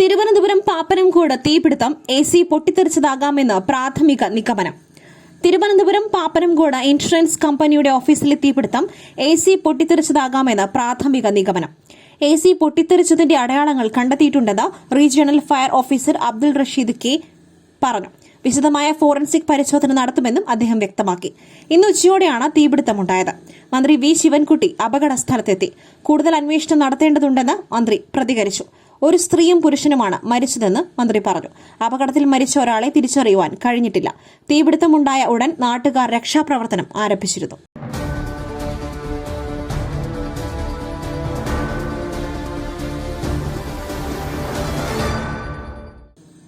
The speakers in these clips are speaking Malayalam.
Thiruvananthapuram Pappanamcode തീപിടുത്തം എ സി പൊട്ടിത്തെറിച്ചതാകാമെന്ന് പ്രാഥമിക നിഗമനം. തിരുവനന്തപുരം പാപ്പനംകോട് ഇൻഷുറൻസ് കമ്പനിയുടെ ഓഫീസിലെ തീപിടുത്തം എ സി പൊട്ടിത്തെറിച്ചതാകാമെന്ന് പ്രാഥമിക നിഗമനം. എ സി പൊട്ടിത്തെറിച്ചതിന്റെ അടയാളങ്ങൾ കണ്ടെത്തിയിട്ടുണ്ടെന്ന് regional fire officer Abdul Rasheed K പറഞ്ഞു. വിശദമായ ഫോറൻസിക് പരിശോധന നടത്തുമെന്നും അദ്ദേഹം വ്യക്തമാക്കി. ഇന്ന് ഉച്ചയോടെയാണ് തീപിടുത്തമുണ്ടായത്. മന്ത്രി വി ശിവൻകുട്ടി അപകട സ്ഥലത്തെത്തി കൂടുതൽ അന്വേഷണം നടത്തേണ്ടതുണ്ടെന്ന് മന്ത്രി പ്രതികരിച്ചു. ഒരു സ്ത്രീയും പുരുഷനുമാണ് മരിച്ചതെന്ന് മന്ത്രി പറഞ്ഞു. അപകടത്തിൽ മരിച്ച ഒരാളെ തിരിച്ചറിയുവാൻ കഴിഞ്ഞിട്ടില്ല. തീപിടുത്തമുണ്ടായ ഉടൻ നാട്ടുകാർ രക്ഷാപ്രവർത്തനം ആരംഭിച്ചിരുന്നു.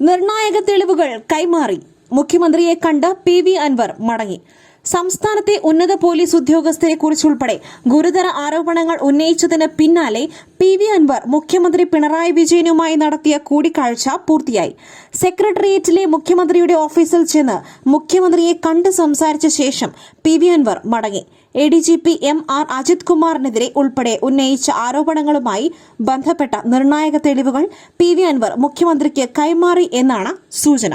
നിർണായക തെളിവുകൾ കൈമാറി. മുഖ്യമന്ത്രിയെ കണ്ട് പി വി അൻവർ മടങ്ങി. സംസ്ഥാനത്തെ ഉന്നത പോലീസ് ഉദ്യോഗസ്ഥരെ കുറിച്ചുൾപ്പെടെ ഗുരുതര ആരോപണങ്ങൾ ഉന്നയിച്ചതിന് പിന്നാലെ പി വി അൻവർ മുഖ്യമന്ത്രി പിണറായി വിജയനുമായി നടത്തിയ കൂടിക്കാഴ്ച പൂർത്തിയായി. സെക്രട്ടേറിയറ്റിലെ മുഖ്യമന്ത്രിയുടെ ഓഫീസിൽ ചെന്ന് മുഖ്യമന്ത്രിയെ കണ്ട് സംസാരിച്ച ശേഷം പി വി അൻവർ മടങ്ങി. A D G P M R Ajith കുമാറിനെതിരെ ഉൾപ്പെടെ ഉന്നയിച്ച ആരോപണങ്ങളുമായി ബന്ധപ്പെട്ട നിർണായക തെളിവുകൾ പി വി അൻവർ മുഖ്യമന്ത്രിക്ക് കൈമാറി എന്നാണ് സൂചന.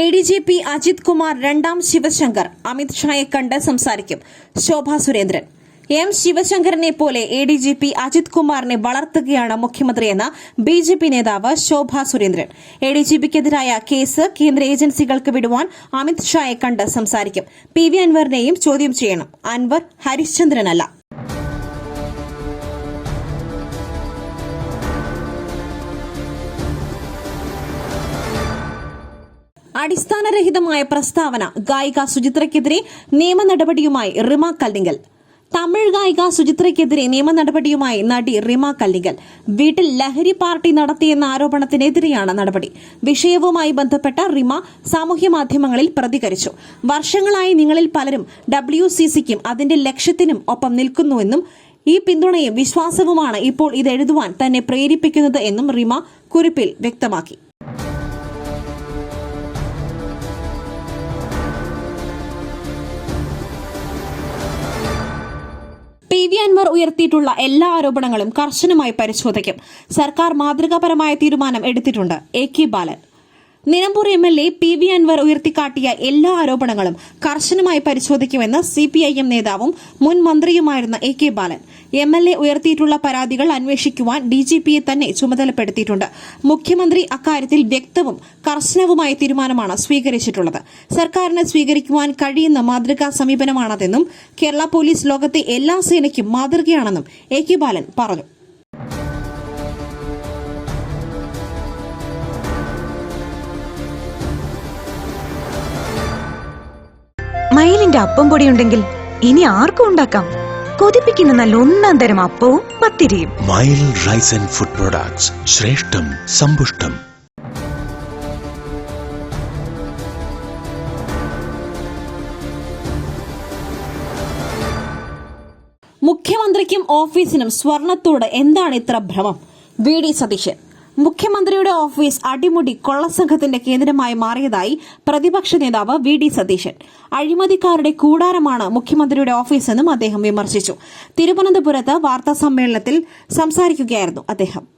A D G P Ajith Kumar രണ്ടാം ശിവശങ്കർ. അമിത് ഷായെ കണ്ട് സംസാരിക്കും ശോഭാ സുരേന്ദ്രൻ. എം ശിവശങ്കറിനെ പോലെ A D G P Ajith കുമാറിനെ വളർത്തുകയാണ് മുഖ്യമന്ത്രിയെന്ന് ബി ജെ പി നേതാവ് Shobha Surendran. A D G പിക്കെതിരായ case കേന്ദ്ര ഏജൻസികൾക്ക് വിടുവാൻ അമിത് ഷായെ കണ്ട് സംസാരിക്കും. പി വി അൻവറിനെയും ചോദ്യം ചെയ്യണം. അൻവർ ഹരിശ്ചന്ദ്രനല്ല. അടിസ്ഥാനരഹിതമായ പ്രസ്താവന ഗായിക സുചിത്രയ്ക്കെതിരെ നിയമ നടപടിയുമായി റിമ കല്ലിങ്കൽ. തമിഴ് ഗായിക സുചിത്രയ്ക്കെതിരെ നിയമ നടപടിയുമായി നടി റിമ കല്ലിങ്കൽ. വീട്ടിൽ ലഹരി പാർട്ടി നടത്തിയെന്ന ആരോപണത്തിനെതിരെയാണ് നടപടി. വിഷയവുമായി ബന്ധപ്പെട്ട റിമ സാമൂഹ്യ മാധ്യമങ്ങളിൽ പ്രതികരിച്ചു. വർഷങ്ങളായി നിങ്ങളിൽ പലരും ഡബ്ല്യു സി സിക്കും അതിന്റെ ലക്ഷ്യത്തിനും ഒപ്പം നിൽക്കുന്നുവെന്നും ഈ പിന്തുണയും വിശ്വാസവുമാണ് ഇപ്പോൾ ഇത് എഴുതുവാൻ തന്നെ പ്രേരിപ്പിക്കുന്നത് എന്നും റിമ കുറിപ്പിൽ വ്യക്തമാക്കി. പി വി അൻവർ ഉയർത്തിയിട്ടുള്ള എല്ലാ ആരോപണങ്ങളും കർശനമായി പരിശോധിക്കും. സർക്കാർ മാതൃകാപരമായ തീരുമാനം എടുത്തിട്ടുണ്ട്. A K Balan. Nilambur M L A P V Anvar ഉയർത്തിക്കാട്ടിയ എല്ലാ ആരോപണങ്ങളും കർശനമായി പരിശോധിക്കുമെന്ന് സി പി ഐ എം നേതാവും മുൻ മന്ത്രിയുമായിരുന്ന A K Balan. M L A ഉയർത്തിയിട്ടുള്ള പരാതികൾ അന്വേഷിക്കുവാൻ ഡി ജി പിയെ തന്നെ ചുമതലപ്പെടുത്തിയിട്ടുണ്ട്. മുഖ്യമന്ത്രി അക്കാര്യത്തിൽ വ്യക്തവും കർശനവുമായ തീരുമാനമാണ് സ്വീകരിച്ചിട്ടുള്ളത്. സർക്കാരിന് സ്വീകരിക്കുവാൻ കഴിയുന്ന മാതൃകാ സമീപനമാണതെന്നും കേരള പോലീസ് ലോകത്തെ എല്ലാ സേനയ്ക്കും മാതൃകയാണെന്നും എ കെ ബാലൻ പറഞ്ഞു. മയിലിന്റെ അപ്പം പൊടി ഉണ്ടെങ്കിൽ ഇനി ആർക്കും ഉണ്ടാക്കാം. കൊതിപ്പിക്കുന്ന നല്ല ഒന്നാം തരം അപ്പവും പത്തിരിയും. മയിൽ റൈസ് ആൻഡ് ഫുഡ് പ്രൊഡക്ട്സ്. ശ്രേഷ്ഠം സമ്പുഷ്ടം. മുഖ്യമന്ത്രിക്കും ഓഫീസിനും സ്വർണത്തോട് എന്താണ് ഇത്ര ഭ്രമം? V D Satheesan. മുഖ്യമന്ത്രിയുടെ ഓഫീസ് അടിമുടി കൊള്ളസംഘത്തിന്റെ കേന്ദ്രമായി മാറിയതായി പ്രതിപക്ഷ നേതാവ് വി ഡി സതീശൻ. അഴിമതിക്കാരുടെ കൂടാരമാണ് മുഖ്യമന്ത്രിയുടെ ഓഫീസെന്നും അദ്ദേഹം വിമർശിച്ചു. തിരുവനന്തപുരത്ത് വാർത്താ സമ്മേളനത്തിൽ സംസാരിക്കുകയായിരുന്നു അദ്ദേഹം.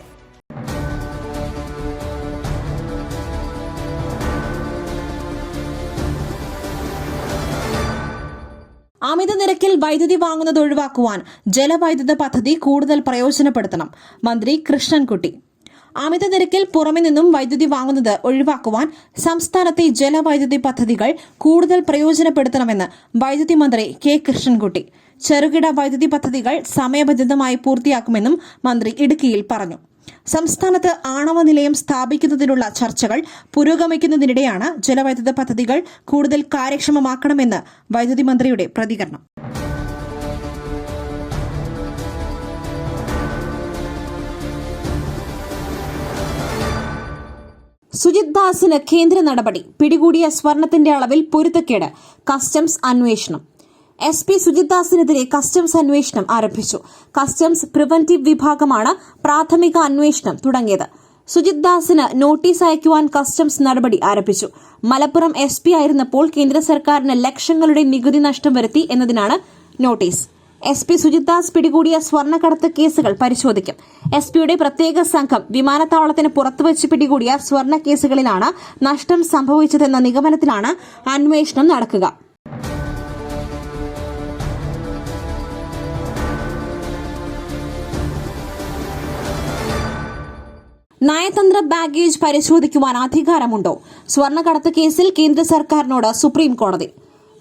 അമിത നിരക്കിൽ വൈദ്യുതി വാങ്ങുന്നത് ഒഴിവാക്കുവാൻ ജലവൈദ്യുത പദ്ധതി കൂടുതൽ പ്രയോജനപ്പെടുത്തണം. മന്ത്രി കൃഷ്ണൻകുട്ടി. അമിത നിരക്കിൽ പുറമെ നിന്നും വൈദ്യുതി വാങ്ങുന്നത് ഒഴിവാക്കുവാൻ സംസ്ഥാനത്തെ ജലവൈദ്യുതി പദ്ധതികൾ കൂടുതൽ പ്രയോജനപ്പെടുത്തണമെന്ന് വൈദ്യുതി മന്ത്രി കെ കൃഷ്ണൻകുട്ടി. ചെറുകിട വൈദ്യുതി പദ്ധതികൾ സമയബന്ധിതമായി പൂർത്തിയാക്കുമെന്നും മന്ത്രി ഇടുക്കിയിൽ പറഞ്ഞു. സംസ്ഥാനത്ത് ആണവ നിലയം സ്ഥാപിക്കുന്നതിനുള്ള ചർച്ചകൾ പുരോഗമിക്കുന്നതിനിടെയാണ് ജലവൈദ്യുത പദ്ധതികൾ കൂടുതൽ കാര്യക്ഷമമാക്കണമെന്ന് വൈദ്യുതി മന്ത്രിയുടെ പ്രതികരണം. സുജിത് ദാസിന് കേന്ദ്ര നടപടി. പിടികൂടിയ സ്വർണത്തിന്റെ അളവിൽ പൊരുത്തക്കേട്. കസ്റ്റംസ് അന്വേഷണം. എസ് പി സുജിത് ദാസിനെതിരെ കസ്റ്റംസ് അന്വേഷണം ആരംഭിച്ചു. കസ്റ്റംസ് പ്രിവന്റീവ് വിഭാഗമാണ് പ്രാഥമിക അന്വേഷണം തുടങ്ങിയത്. സുജിത് ദാസിന് നോട്ടീസ് അയക്കുവാൻ കസ്റ്റംസ് നടപടി ആരംഭിച്ചു. മലപ്പുറം എസ് പി ആയിരുന്നപ്പോൾ കേന്ദ്ര സർക്കാരിന് ലക്ഷങ്ങളുടെ നികുതി നഷ്ടം വരുത്തി എന്നതിനാണ് notice. S P Sujith Das പിടികൂടിയ സ്വർണക്കടത്ത് കേസുകൾ പരിശോധിക്കും. എസ് പിയുടെ പ്രത്യേക സംഘം വിമാനത്താവളത്തിന് പുറത്തുവച്ച് പിടികൂടിയ സ്വർണ കേസുകളിലാണ് നഷ്ടം സംഭവിച്ചതെന്ന നിഗമനത്തിലാണ് അന്വേഷണം നടക്കുക. നയതന്ത്ര ബാഗേജ് പരിശോധിക്കുവാൻ അധികാരമുണ്ടോ? സ്വർണക്കടത്ത് കേസിൽ കേന്ദ്ര സർക്കാരിനോട് സുപ്രീം കോടതി.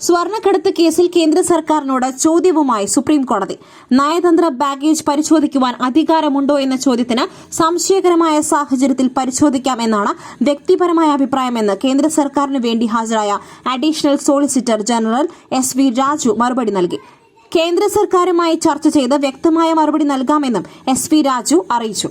സ്വർണക്കടത്ത് കേസിൽ കേന്ദ്ര സർക്കാരിനോട് ചോദ്യവുമായി സുപ്രീം കോടതി. നയതന്ത്ര ബാഗേജ് പരിശോധിക്കുവാൻ അധികാരമുണ്ടോ എന്ന ചോദ്യത്തിന് സംശയകരമായ സാഹചര്യത്തിൽ പരിശോധിക്കാമെന്നാണ് വ്യക്തിപരമായ അഭിപ്രായമെന്ന് കേന്ദ്ര സർക്കാരിന് വേണ്ടി ഹാജരായ additional solicitor general S V Raju മറുപടി നൽകി. കേന്ദ്ര സർക്കാരുമായി ചർച്ച ചെയ്ത് വ്യക്തമായ മറുപടി നൽകാമെന്നും എസ് വി രാജു അറിയിച്ചു.